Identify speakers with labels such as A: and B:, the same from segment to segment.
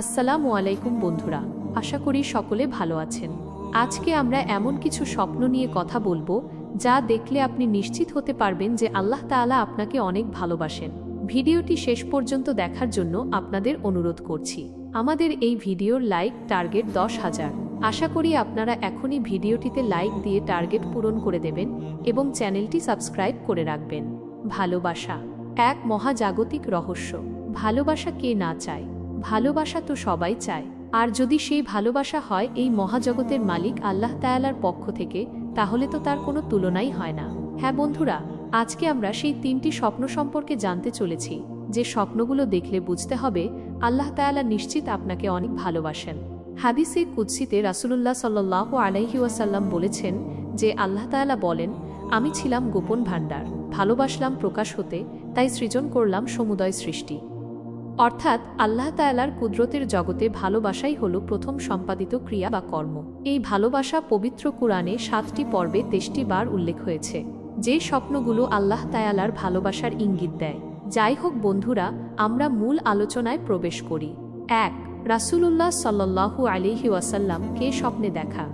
A: আসসালামু আলাইকুম বন্ধুরা, আশা করি সকলে ভালো আছেন। আজকে আমরা এমন কিছু স্বপ্ন নিয়ে কথা বলব, যা দেখলে আপনি নিশ্চিত হতে পারবেন যে আল্লাহ তাআলা আপনাকে অনেক ভালোবাসেন। ভিডিওটি শেষ পর্যন্ত দেখার জন্য আপনাদের অনুরোধ করছি। আমাদের এই ভিডিওর লাইক টার্গেট দশ হাজার। আশা করি আপনারা এখনই ভিডিওটিতে লাইক দিয়ে টার্গেট পূরণ করে দেবেন এবং চ্যানেলটি সাবস্ক্রাইব করে রাখবেন। ভালোবাসা, এক মহাজাগতিক রহস্য। ভালোবাসা কে না চায়? ভালোবাসা তো সবাই চায়। আর যদি সেই ভালোবাসা হয় এই মহাজগতের মালিক আল্লাহ তায়ালার পক্ষ থেকে, তাহলে তো তার কোনো তুলনাই হয় না। হ্যাঁ বন্ধুরা, আজকে আমরা সেই তিনটি স্বপ্ন সম্পর্কে জানতে চলেছি, যে স্বপ্নগুলো দেখলে বুঝতে হবে আল্লাহ তায়ালা নিশ্চিত আপনাকে অনেক ভালোবাসেন। হাদিসে কুৎসিতে রাসুলুল্লাহ সাল্লাহ আলাইহি ওয়াসাল্লাম বলেছেন যে আল্লাহ তায়ালা বলেন, আমি ছিলাম গোপন ভাণ্ডার, ভালোবাসলাম প্রকাশ হতে, তাই সৃজন করলাম সমুদয় সৃষ্টি। অর্থাৎ আল্লাহ তায়ালার কুদরতের জগতে ভালোবাসাই হল প্রথম সম্পাদিত ক্রিয়া বা কর্ম। এই ভালোবাসা পবিত্র কুরআনে সাতটি পর্বে তেষ্টি বার উল্লেখ হয়েছে। যে স্বপ্নগুলো আল্লাহ তায়ালার ভালোবাসার ইঙ্গিত দেয়। যাই হোক বন্ধুরা, আমরা মূল আলোচনায় প্রবেশ করি। এক, রাসূলুল্লাহ সাল্লাহু আলিহি ওয়াসাল্লাম কে স্বপ্নে দেখা?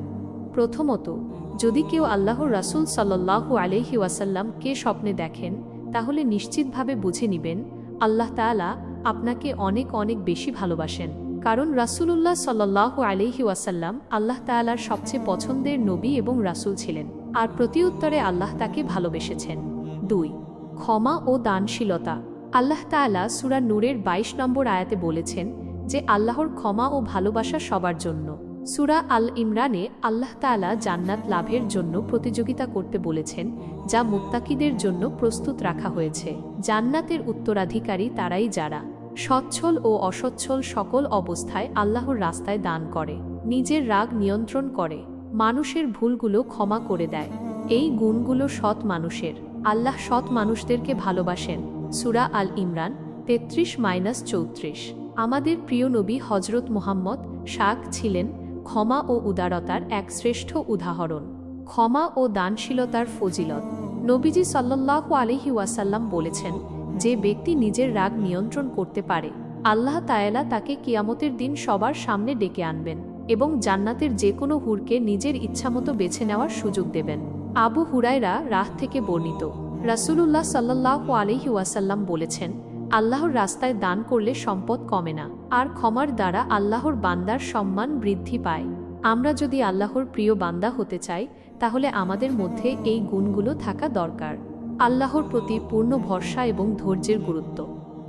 A: প্রথমত, যদি কেউ আল্লাহর রাসূল সাল্লাহু আলিহি ওয়াসাল্লাম কে স্বপ্নে দেখেন, তাহলে নিশ্চিতভাবে বুঝে নিবেন, আল্লাহ তাআলা আপনাকে অনেক অনেক বেশি ভালোবাসেন। কারণ রাসুলুল্লাহ সাল্লাহ আলিহি ওয়াসাল্লাম আল্লাহ তালার সবচেয়ে পছন্দের নবী এবং রাসুল ছিলেন। আর প্রতি উত্তরে আল্লাহ তাকে ভালোবেসেছেন। দুই, ক্ষমা ও দানশীলতা। আল্লাহ তালা সুরা নূরের ২২ নম্বর আয়াতে বলেছেন যে, আল্লাহর ক্ষমা ও ভালোবাসা সবার জন্য। সুরা আল ইমরানে আল্লাহ তাআলা জান্নাত লাভের জন্য প্রতিযোগিতা করতে বলেছেন, যা মুত্তাকিদের জন্য প্রস্তুত রাখা হয়েছে। জান্নাতের উত্তরাধিকারী তারাই যারা সচ্ছল ও অসচ্ছল সকল অবস্থায় আল্লাহর রাস্তায় দান করে, নিজের রাগ নিয়ন্ত্রণ করে, মানুষের ভুলগুলো ক্ষমা করে দেয়। এই গুণগুলো সৎ মানুষের। আল্লাহ সৎ মানুষদেরকে ভালোবাসেন। সুরা আল ইমরান তেত্রিশ মাইনাস চৌত্রিশ। আমাদের প্রিয় নবী হজরত মুহাম্মদ শাক ছিলেন ক্ষমা ও উদারতার এক শ্রেষ্ঠ উদাহরণ, ক্ষমা ও দানশীলতার ফজিলত। নবীজি সাল্লাল্লাহু আলহি ওয়াসাল্লাম বলেছেন, যে ব্যক্তি নিজের রাগ নিয়ন্ত্রণ করতে পারে, আল্লাহ তায়ালা তাকে কিয়ামতের দিন সবার সামনে ডেকে আনবেন এবং জান্নাতের যে কোনো হুরকে নিজের ইচ্ছামতো বেছে নেওয়ার সুযোগ দেবেন। আবু হুরায়রা রাহ থেকে বর্ণিত। রাসূলুল্লাহ সাল্লাল্লাহু আলহি ওয়াসাল্লাম বলেছেন আল্লাহর রাস্তায় দান করলে সম্পদ কমে না, আর ক্ষমার দ্বারা আল্লাহর বান্দার সম্মান বৃদ্ধি পায়। আমরা যদি আল্লাহর প্রিয় বান্দা হতে চাই, তাহলে আমাদের মধ্যে এই গুণগুলো থাকা দরকার। আল্লাহর প্রতি পূর্ণ ভরসা এবং ধৈর্যের গুরুত্ব।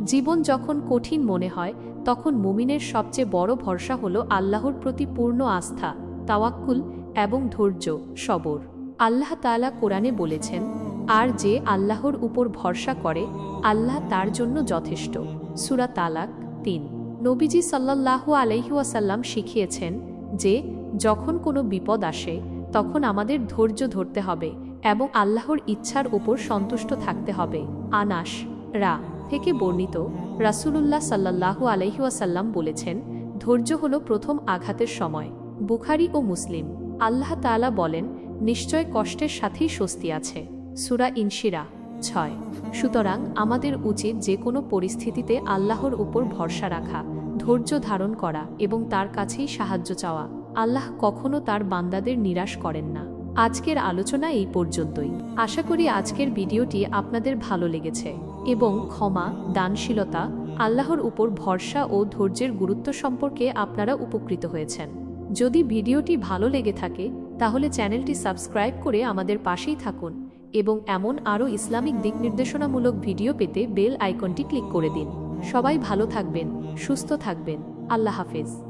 A: জীবন যখন কঠিন মনে হয়, তখন মুমিনের সবচেয়ে বড় ভরসা হল আল্লাহর প্রতি পূর্ণ আস্থা, তাওয়াক্কুল এবং ধৈর্য, সবর। আল্লাহ তাআলা কোরআনে বলেছেন আর যে আল্লাহর উপর ভরসা করে, আল্লাহ তার জন্য যথেষ্ট। সুরা তালাক তিন। নবীজি সাল্লাল্লাহু আলহিউসাল্লাম শিখিয়েছেন যে, যখন কোনো বিপদ আসে, তখন আমাদের ধৈর্য ধরতে হবে এবং আল্লাহর ইচ্ছার উপর সন্তুষ্ট থাকতে হবে। আনাস, রা থেকে বর্ণিত রাসূলুল্লাহ সাল্লাল্লাহু আলহিউসাল্লাম বলেছেন, ধৈর্য হল প্রথম আঘাতের সময়। বুখারি ও মুসলিম। আল্লাহ তাআলা বলেন, নিশ্চয় কষ্টের সাথেই স্বস্তি আছে। সুরা ইনশিরা, ছয়। সুতরাং আমাদের উচিত যে কোনো পরিস্থিতিতে আল্লাহর উপর ভরসা রাখা, ধৈর্য ধারণ করা এবং তার কাছেই সাহায্য চাওয়া। আল্লাহ কখনো তার বান্দাদের নিরাশ করেন না। আজকের আলোচনা এই পর্যন্তই। আশা করি আজকের ভিডিওটি আপনাদের ভালো লেগেছে এবং ক্ষমা, দানশীলতা, আল্লাহর উপর ভরসা ও ধৈর্যের গুরুত্ব সম্পর্কে আপনারা উপকৃত হয়েছেন। যদি ভিডিওটি ভালো লেগে থাকে, তাহলে চ্যানেলটি সাবস্ক্রাইব করে আমাদের পাশেই থাকুন। এবং এমন আরও ইসলামিক দিক নির্দেশনামূলক ভিডিও পেতে বেল আইকনটি ক্লিক করে দিন। সবাই ভালো থাকবেন, সুস্থ থাকবেন। আল্লাহ হাফেজ।